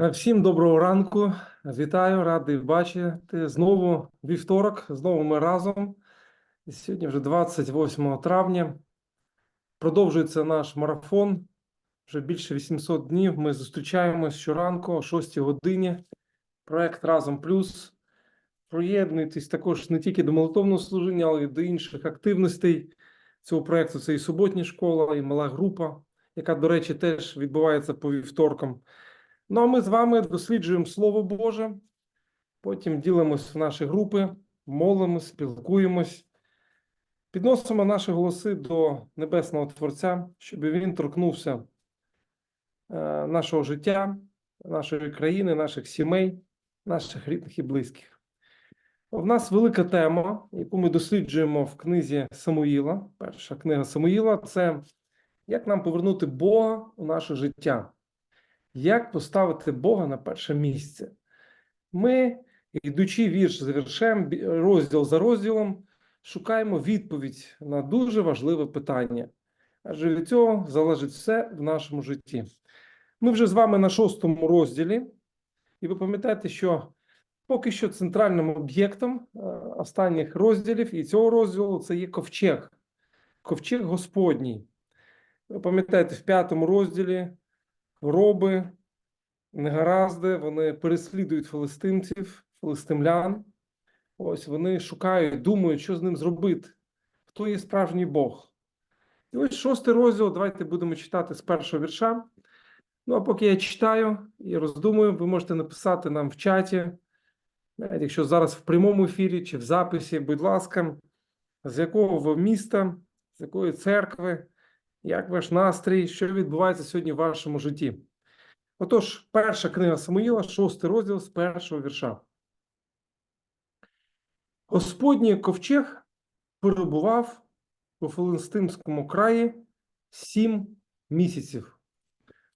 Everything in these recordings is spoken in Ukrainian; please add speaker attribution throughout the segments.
Speaker 1: Е, Всім доброго ранку. Вітаю, радий бачити. Знову вівторок, знову ми разом. Сьогодні вже 28 травня. Продовжується наш марафон. Вже більше 800 днів. Ми зустрічаємось щоранку о 6 годині. Проект Разом Плюс. Приєднуйтесь також не тільки до молитовного служіння, але й до інших активностей цього проекту. Це і суботня школа, і мала група, яка, до речі, теж відбувається по вівторкам. Ну а ми з вами досліджуємо Слово Боже, потім ділимось в наші групи, молимось, спілкуємось, підносимо наші голоси до Небесного Творця, щоб він торкнувся е, нашого життя, нашої країни, наших сімей, наших рідних і близьких. В нас велика тема, яку ми досліджуємо в книзі Самуїла. Перша книга Самуїла це як нам повернути Бога у наше життя. Як поставити Бога на перше місце? Ми, йдучи вірш за віршем, розділ за розділом, шукаємо відповідь на дуже важливе питання. Адже від цього залежить все в нашому житті. Ми вже з вами на шостому розділі, і ви пам'ятаєте, що поки що центральним об'єктом е, останніх розділів і цього розділу це є ковчег, ковчег Господній. Ви пам'ятаєте, в п'ятому розділі хвороби, негаразди, вони переслідують филистимців, филистимлян. Ось вони шукають, думають, що з ним зробити, хто є справжній Бог. І ось шостий розділ, давайте будемо читати з першого вірша. Ну, а поки я читаю і роздумую, ви можете написати нам в чаті, навіть якщо зараз в прямому ефірі чи в записі, будь ласка, з якого ви міста, з якої церкви, як ваш настрій, що відбувається сьогодні в вашому житті. Отож, перша книга Самуїла, шостий розділ з першого вірша. Господній ковчег перебував у Филистимському краї сім місяців.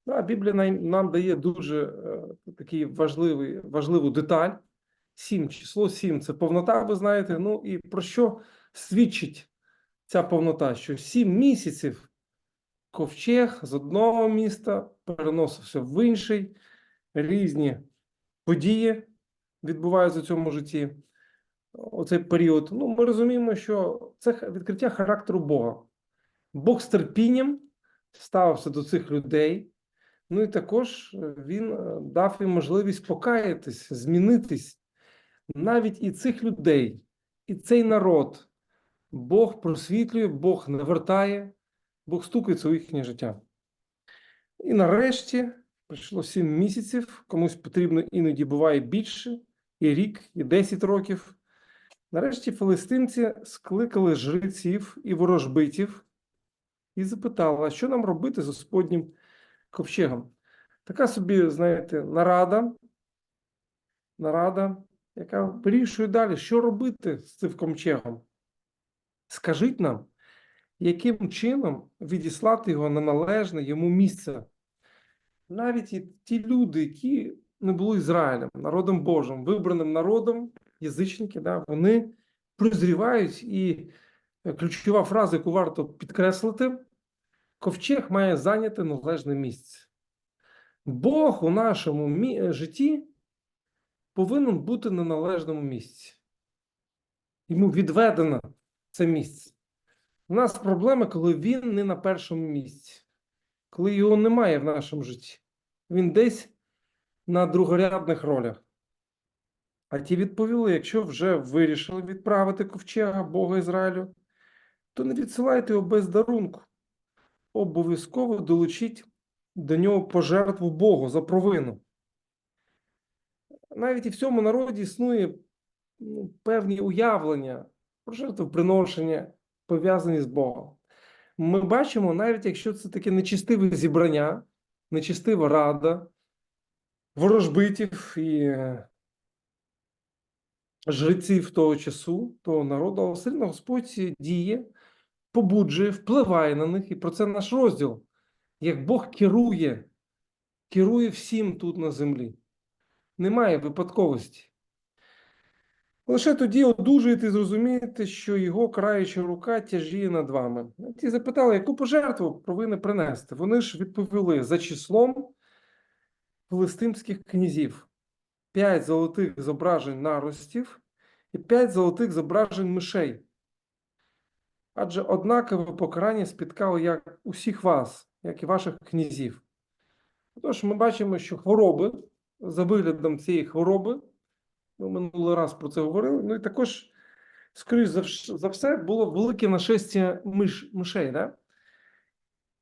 Speaker 1: Ну, а Біблія нам, нам дає дуже е, такий важливий, важливу деталь. Сім, число сім це повнота, ви знаєте. Ну і про що свідчить ця повнота? Що сім місяців ковчег з одного міста переносився в інший, різні події відбуваються в цьому житті. Оцей період. Ну, ми розуміємо, що це відкриття характеру Бога. Бог з терпінням ставився до цих людей. Ну і також е, він е, дав їм можливість покаятись, змінитись. Навіть і цих людей, і цей народ Бог просвітлює, Бог навертає, Бог стукається у їхнє життя. І нарешті пройшло сім місяців, комусь потрібно іноді буває більше, і рік, і 10 років. Нарешті филистимці скликали жреців і ворожбитів і запитали, а що нам робити з Господнім ковчегом? Така собі, знаєте, нарада, нарада, яка вирішує далі, що робити з цим ковчегом. Скажіть нам, яким чином відіслати його на належне йому місце. Навіть і ті люди, які не були Ізраїлем, народом Божим, вибраним народом, язичники, да, вони прозрівають, і е, ключова фраза, яку варто підкреслити, ковчег має зайняти належне місце. Бог у нашому мі- е, житті повинен бути на належному місці. Йому відведено це місце. У нас проблема, коли він не на першому місці, коли його немає в нашому житті. Він десь на другорядних ролях. А ті відповіли: якщо вже вирішили відправити ковчега Бога Ізраїлю, то не відсилайте його без дарунку. Обов'язково долучіть до нього пожертву Богу за провину. Навіть і в цьому народі існує ну, певні уявлення про жертвоприношення, пов'язані з Богом. Ми бачимо, навіть якщо це таке нечистиве зібрання, нечистива рада, ворожбитів і е, жреців того часу, того народу, але все одно Господь діє, побуджує, впливає на них, і про це наш розділ. Як Бог керує, керує всім тут на землі. Немає випадковості. Лише тоді одужуєте і зрозумієте, що його краюча рука тяжіє над вами. Ті запитали, яку пожертву повинні принести. Вони ж відповіли за числом филистимських князів, п'ять золотих зображень наростів і п'ять золотих зображень мишей. Адже однакове покарання спіткало як усіх вас, як і ваших князів. Тож ми бачимо, що хвороби за виглядом цієї хвороби, ми минулий раз про це говорили. Ну і також, скоріш за, все, було велике нашестя миш, мишей. Да?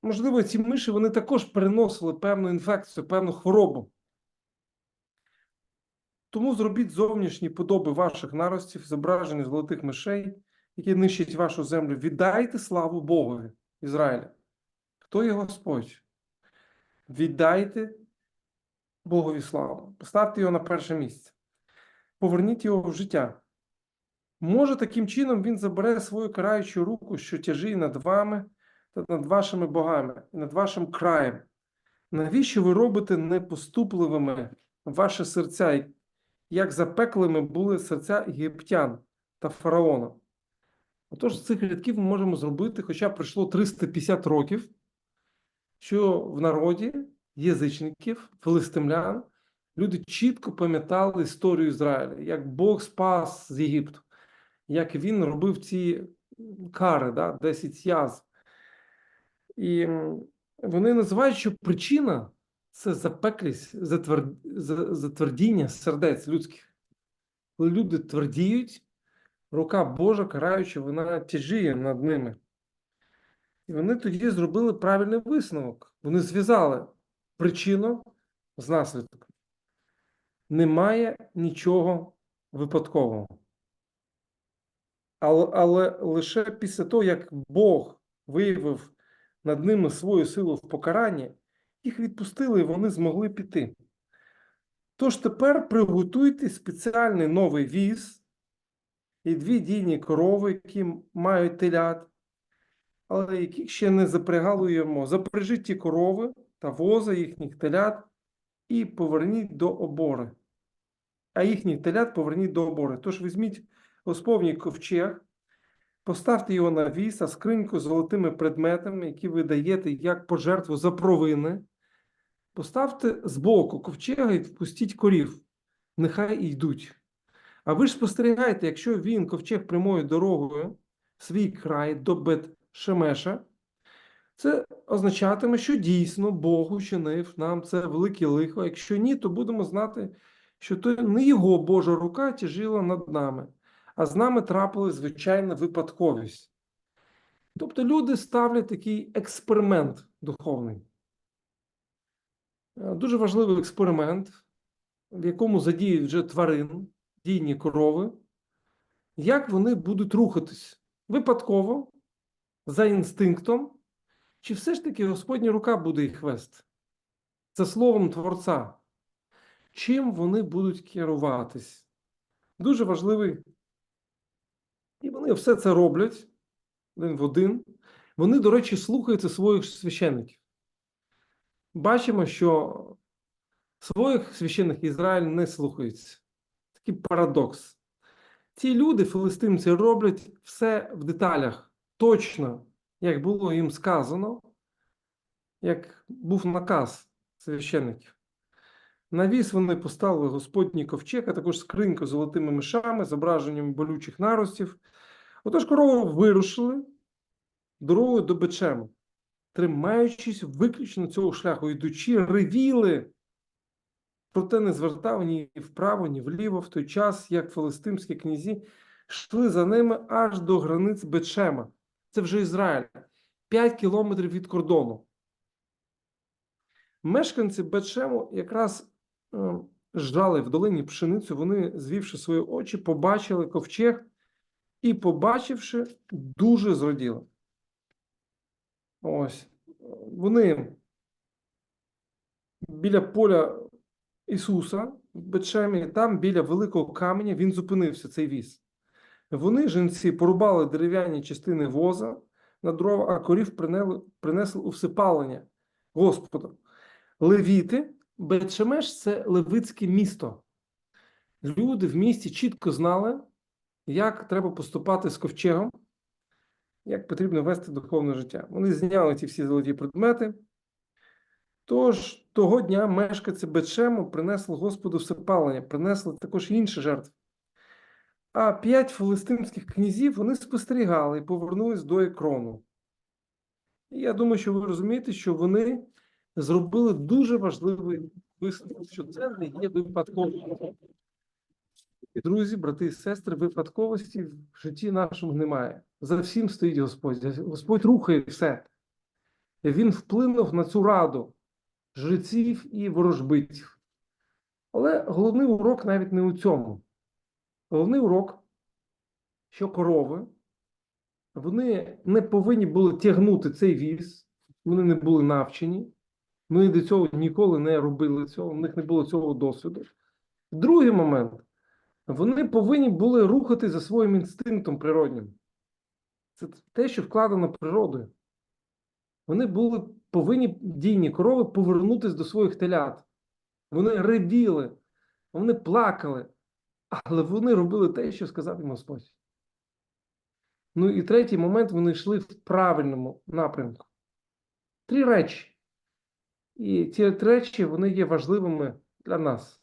Speaker 1: Можливо, ці миші вони також переносили певну інфекцію, певну хворобу. Тому зробіть зовнішні подоби ваших наростів, зображення золотих мишей, які нищать вашу землю. Віддайте славу Богові Ізраїля. Хто є Господь? Віддайте Богові славу. Поставте його на перше місце. Поверніть його в життя. Може, таким чином він забере свою караючу руку, що тяжіє над вами та над вашими богами, над вашим краєм. Навіщо ви робите непоступливими ваші серця, як запеклими були серця єгиптян та фараона? Отож, цих рядків ми можемо зробити, хоча пройшло 350 років, що в народі язичників, филистимлян, люди чітко пам'ятали історію Ізраїля, як Бог спас з Єгипту, як він робив ці кари, да, 10 язв. І вони називають, що причина це запеклість, затвер... затвердіння сердець людських. Коли люди твердіють, рука Божа, караюча, вона тяжіє над ними. І вони тоді зробили правильний висновок. Вони зв'язали причину з наслідком. Немає нічого випадкового. Але, але лише після того, як Бог виявив над ними свою силу в покаранні, їх відпустили і вони змогли піти. Тож тепер приготуйте спеціальний новий віз і дві дійні корови, які мають телят, але яких ще не запрягалуємо. Запряжіть ті корови та воза їхніх телят і поверніть до обори. А їхніх телят поверніть до обори. Тож візьміть Господній ковчег, поставте його на віс, а скриньку з золотими предметами, які ви даєте як пожертву за провини. Поставте збоку ковчега і впустіть корів, нехай йдуть. А ви ж спостерігайте, якщо він ковчег прямою дорогою свій край до Бет-Шемеша, це означатиме, що дійсно Бог учинив нам це велике лихо. Якщо ні, то будемо знати, що то не його Божа рука тяжіла над нами, а з нами трапилась звичайна випадковість. Тобто люди ставлять такий експеримент духовний. Е, Дуже важливий експеримент, в якому задіють вже тварин, дійні корови, як вони будуть рухатись випадково, за інстинктом, чи все ж таки Господня рука буде їх вести? За словом Творця. Чим вони будуть керуватись? Дуже важливий. І вони все це роблять один в один. Вони, до речі, слухаються своїх священників. Бачимо, що своїх священих Ізраїль не слухається. Такий парадокс. Ці люди, филистимці, роблять все в деталях, точно, як було їм сказано, як був наказ священників. На віс вони поставили Господній ковчег, а також скриньку з золотими мишами, зображенням болючих наростів. Отож корови вирушили дорогою до Бечему, тримаючись виключно цього шляху, йдучи, ревіли, проте не звертав ні вправо, ні вліво, в той час, як филистимські князі йшли за ними аж до границь Бечема. Це вже Ізраїль, 5 кілометрів від кордону. Мешканці Бетшему якраз ждали в долині пшеницю, вони, звівши свої очі, побачили ковчег і, побачивши, дуже зраділи. Ось. Вони біля поля Ісуса в Бетшемі, там біля великого каменя він зупинився, цей віз. Вони, жінці, порубали дерев'яні частини воза на дрова, а корів принесли у всипалення Господа. Левіти, Бетшемеш це левицьке місто. Люди в місті чітко знали, як треба поступати з ковчегом, як потрібно вести духовне життя. Вони зняли ці всі золоті предмети, Тож того дня мешканці Бетшему принесли Господу всепалення, принесли також інші жертви. А п'ять филистимських князів вони спостерігали і повернулись до екрону. І я думаю, що ви розумієте, що вони зробили дуже важливий висновок, що це не є випадково. Друзі, брати і сестри, випадковості в житті нашому немає. За всім стоїть Господь. Господь рухає все. Він вплинув на цю раду жреців і ворожбитів. Але головний урок навіть не у цьому. Головний урок, що корови, вони не повинні були тягнути цей віз, вони не були навчені, вони до цього ніколи не робили цього, у них не було цього досвіду. Другий момент, вони повинні були рухати за своїм інстинктом природнім. Це те, що вкладено природою. Вони були повинні дійні корови повернутися до своїх телят. Вони ревіли, вони плакали, але вони робили те, що сказав їм Господь. Ну і третій момент вони йшли в правильному напрямку. Три речі. І ці речі вони є важливими для нас.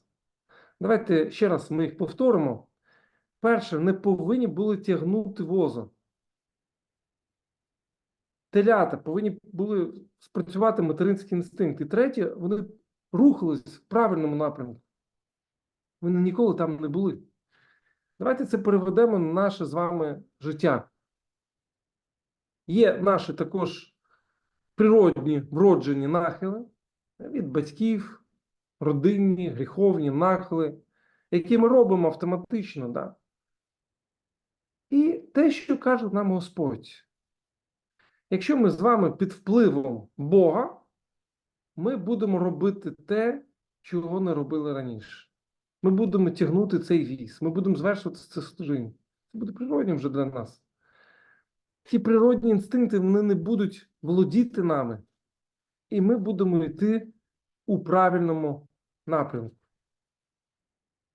Speaker 1: Давайте ще раз ми їх повторимо. Перше, не повинні були тягнути воза. Телята повинні були спрацювати материнський інстинкт. І третє, вони рухались в правильному напрямку. Вони ніколи там не були. Давайте це переведемо на наше з вами життя. Є наші також природні вроджені нахили від батьків, родинні, гріховні нахили, які ми робимо автоматично. Да? І те, що каже нам Господь. Якщо ми з вами під впливом Бога, ми будемо робити те, чого не робили раніше. Ми будемо тягнути цей віз, ми будемо звершувати це служіння. Це буде природнім вже для нас. Ті природні інстинкти вони не будуть володіти нами, і ми будемо йти у правильному напрямку.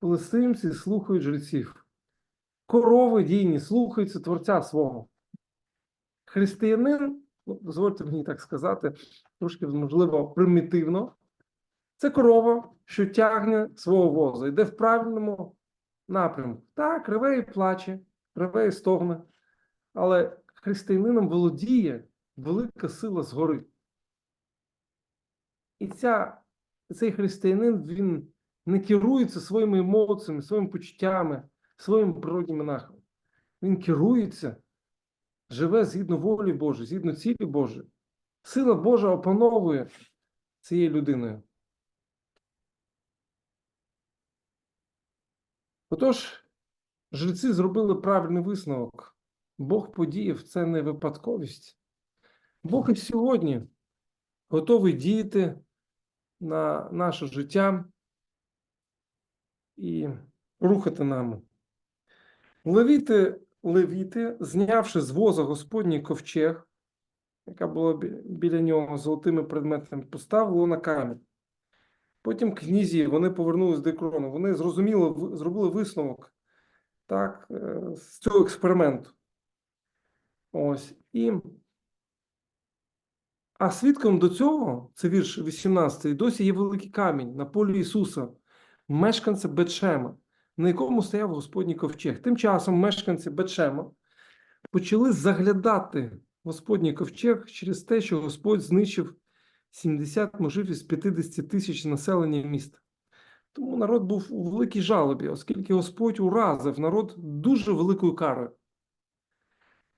Speaker 1: Филистимці слухають жреців. Корови дійні слухаються Творця свого. Християнин, ну, дозвольте мені так сказати, трошки, можливо, примітивно. Це корова, що тягне свого воза, йде в правильному напрямку. Так, реве і плаче, реве і стогне. Але християнином володіє велика сила згори. І ця, цей християнин він не керується своїми емоціями, своїми почуттями, своїми природніми нахилами. Він керується, живе згідно волі Божої, згідно цілі Божої. Сила Божа опановує цією людиною. Отож, жреці зробили правильний висновок. Бог подіяв це не випадковість. Бог і сьогодні готовий діяти на наше життя і рухати нами. Левіти, левіти, знявши з воза Господній ковчег, яка була біля нього золотими предметами, поставили на камінь. Потім князі, вони повернулись до екрону. Вони зрозуміло зробили висновок так, е, з цього експерименту. Ось. І... А свідком до цього, це вірш 18, досі є великий камінь на полі Ісуса, мешканця Бетшема, на якому стояв Господній ковчег. Тим часом мешканці Бетшема почали заглядати Господній ковчег через те, що Господь знищив 70 мужів із 50 тисяч населення міста. Тому народ був у великій жалобі, оскільки Господь уразив народ дуже великою карою.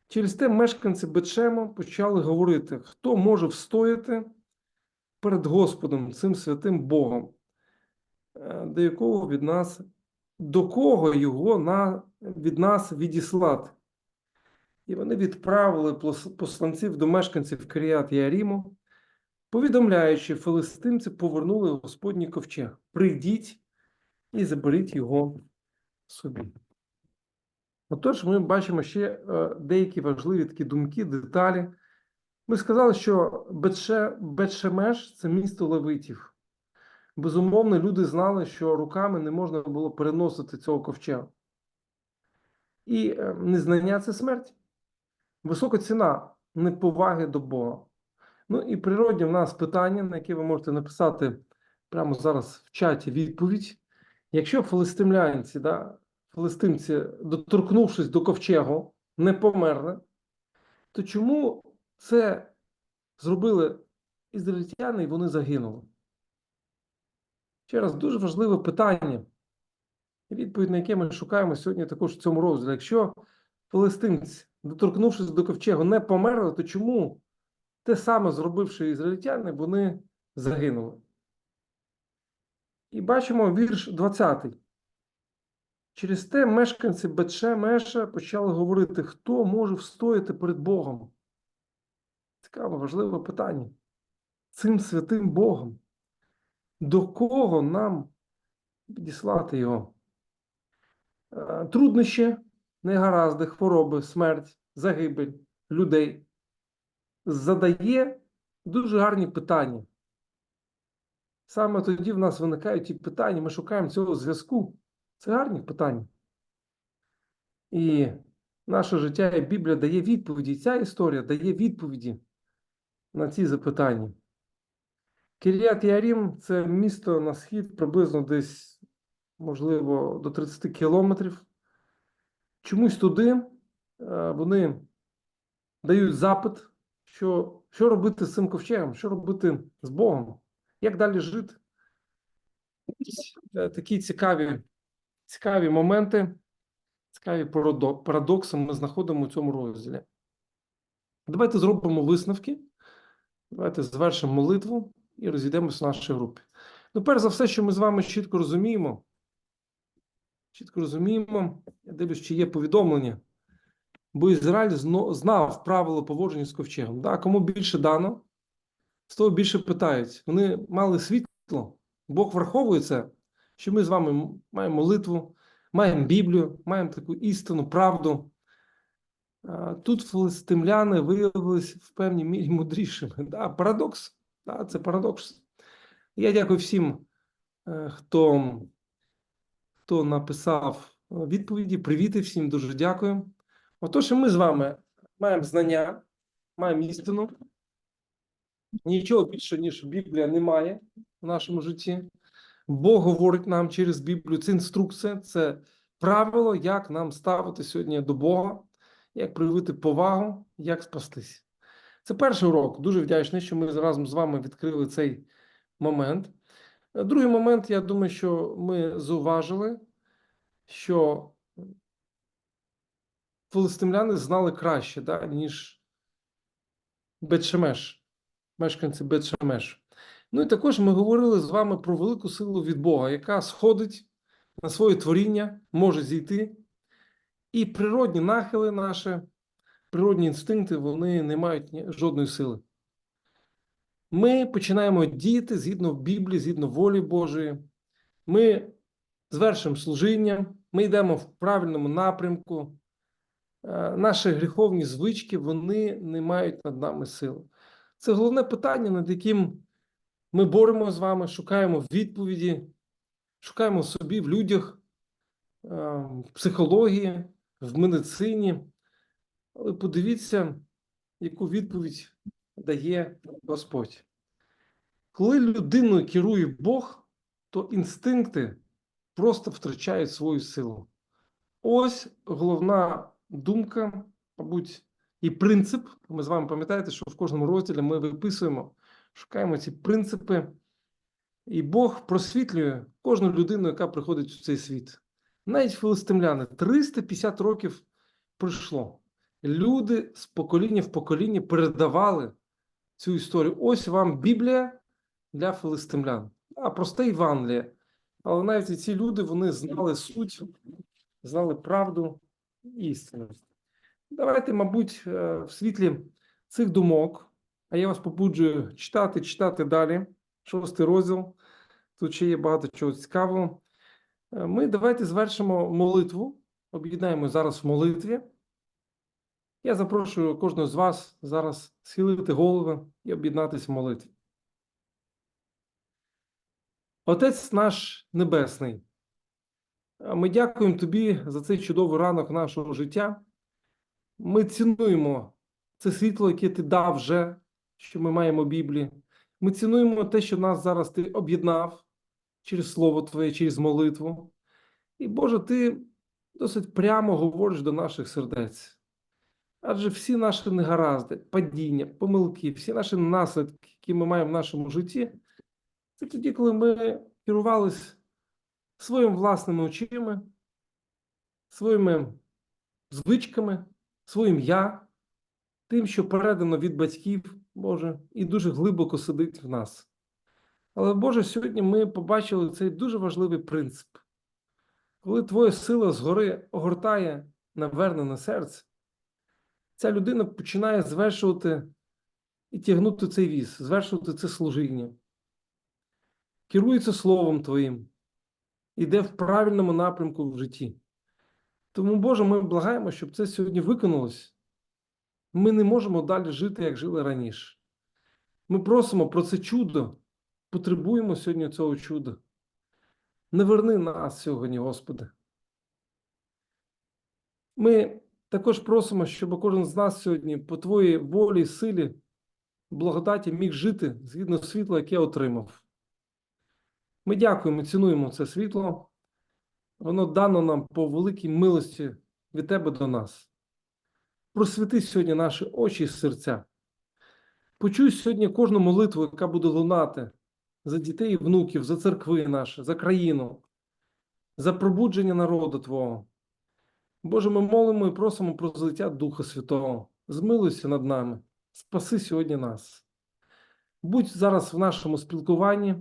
Speaker 1: Через те мешканці Бетшема почали говорити, хто може встояти перед Господом, цим святим Богом, е, до якого від нас, до кого його на, від нас відіслати. І вони відправили посланців до мешканців Киріат Яріму, повідомляючи, филистимці повернули Господній ковчег. Прийдіть і заберіть його собі. Отож, ми бачимо ще е, деякі важливі такі думки, деталі. Ми сказали, що Бетше, Бетшемеш це місто левитів. Безумовно, люди знали, що руками не можна було переносити цього ковчега. І е, незнання це смерть. Висока ціна неповаги до Бога. Ну і природні в нас питання, на яке ви можете написати прямо зараз в чаті відповідь. Якщо филистимлянці, да, филистимці, доторкнувшись до ковчегу, не померли, то чому це зробили ізраїльтяни і вони загинули? Ще раз, дуже важливе питання, відповідь на яке ми шукаємо сьогодні також в цьому розділі. Якщо филистимці, доторкнувшись до ковчегу, не померли, то чому те саме зробивши ізраїльтяни, вони загинули? І бачимо вірш 20. Через те мешканці Бетшемеша почали говорити, хто може встояти перед Богом. Цікаве, важливе питання. Цим святим Богом. До кого нам підіслати його? Е, Труднощі, негаразди, хвороби, смерть, загибель людей задає дуже гарні питання. Саме тоді в нас виникають ті питання, ми шукаємо цього зв'язку. Це гарні питання. І наше життя і Біблія дає відповіді. Ця історія дає відповіді на ці запитання. Кір'ят Ярім це місто на схід, приблизно десь, можливо, до 30 кілометрів. Чомусь туди е, вони дають запит, що, що робити з цим ковчегом, що робити з Богом, як далі жити. Е, Такі цікаві, цікаві моменти, цікаві парадо- парадокси ми знаходимо у цьому розділі. Давайте зробимо висновки. Давайте завершимо молитву і розійдемося в нашій групі. Ну, перш за все, що ми з вами чітко розуміємо, чітко розуміємо, я дивлюсь, чи є повідомлення, бо Ізраїль знав правила поводження з ковчегом. Да? Кому більше дано, з того більше питають. Вони мали світло, Бог враховує це, що ми з вами маємо молитву, маємо Біблію, маємо таку істину, правду. Тут филистимляни виявилися в певній мірі мудрішими. Да, парадокс. Да, це парадокс. Я дякую всім, е, хто, хто написав е, відповіді. Привіти всім, дуже дякую. Отож, ми з вами маємо знання, маємо істину. Нічого більше, ніж Біблія, немає в нашому житті. Бог говорить нам через Біблію. Це інструкція, це правило, як нам ставити сьогодні до Бога, як проявити повагу, як спастись. Це перший урок. Дуже вдячний, що ми разом з вами відкрили цей момент. Другий момент, я думаю, що ми зауважили, що филистимляни знали краще, да, ніж Бетшемеш, мешканці Бетшемеш. Ну і також ми говорили з вами про велику силу від Бога, яка сходить на своє творіння, може зійти. І природні нахили наші, природні інстинкти, вони не мають жодної сили. Ми починаємо діяти згідно Біблії, згідно волі Божої. Ми звершимо служіння, ми йдемо в правильному напрямку. Е, Наші гріховні звички вони не мають над нами сили. Це головне питання, над яким ми боремося з вами, шукаємо відповіді, шукаємо собі в людях, е, в психології, в медицині. Але подивіться, яку відповідь дає Господь. Коли людиною керує Бог, то інстинкти просто втрачають свою силу. Ось головна думка, мабуть, і принцип. Ми з вами пам'ятаєте, що в кожному розділі ми виписуємо, шукаємо ці принципи, і Бог просвітлює кожну людину, яка приходить у цей світ. Навіть филистимляни 350 років пройшло. Люди з покоління в покоління передавали цю історію. Ось вам Біблія для филистимлян. А проста Євангелія. Але навіть ці люди вони знали суть, знали правду і істину. Давайте, мабуть, е, в світлі цих думок, а я вас побуджую читати, читати далі. Шостий розділ. Тут ще є багато чого цікавого. Е, Ми давайте звершимо молитву. Об'єднаємо зараз в молитві. Я запрошую кожного з вас зараз схилити голови і об'єднатися в молитві. Отець наш Небесний, е, ми дякуємо Тобі за цей чудовий ранок нашого життя. Ми цінуємо це світло, яке ти дав вже що ми маємо Біблію. Ми цінуємо те, що нас зараз ти об'єднав через Слово Твоє, через молитву. І Боже, ти досить прямо говориш до наших сердець. Адже всі наші негаразди, падіння, помилки, всі наші наслідки, які ми маємо в нашому житті, це тоді, коли ми керувались своїми власними очима, своїми звичками, своїм я, тим, що передано від батьків, Боже, і дуже глибоко сидить в нас. Але, Боже, сьогодні ми побачили цей дуже важливий принцип. Коли Твоя сила згори огортає навернене серце, ця людина починає звершувати і тягнути цей віз, звершувати це служіння, керується Словом Твоїм, іде в правильному напрямку в житті. Тому, Боже, ми благаємо, щоб це сьогодні виконалось. Ми не можемо далі жити, як жили раніше. Ми просимо про це чудо, потребуємо сьогодні цього чуда. Не верни нас сьогодні, Господи. Ми також просимо, щоб кожен з нас сьогодні по Твоїй волі, силі, благодаті міг жити згідно світла, яке отримав. Ми дякуємо, цінуємо це світло. Воно дано нам по великій милості від Тебе до нас. Просвіти сьогодні наші очі і серця. Почуй сьогодні кожну молитву, яка буде лунати за дітей і внуків, за церкви наші, за країну, за пробудження народу Твого. Боже, ми молимо і просимо про злиття Духа Святого. Змилуйся над нами, спаси сьогодні нас. Будь зараз в нашому спілкуванні,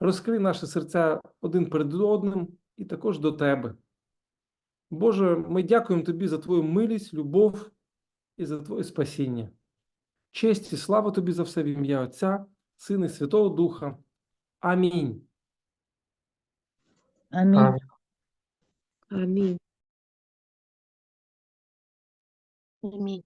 Speaker 1: розкрий наші серця один перед одним і також до Тебе. Боже, ми дякуємо Тобі за Твою милість, любов і за Твоє спасіння. Честь і слава Тобі за все в ім'я Отця, Сина і Святого Духа. Амінь.
Speaker 2: Амінь.
Speaker 3: Амінь.
Speaker 2: Амінь.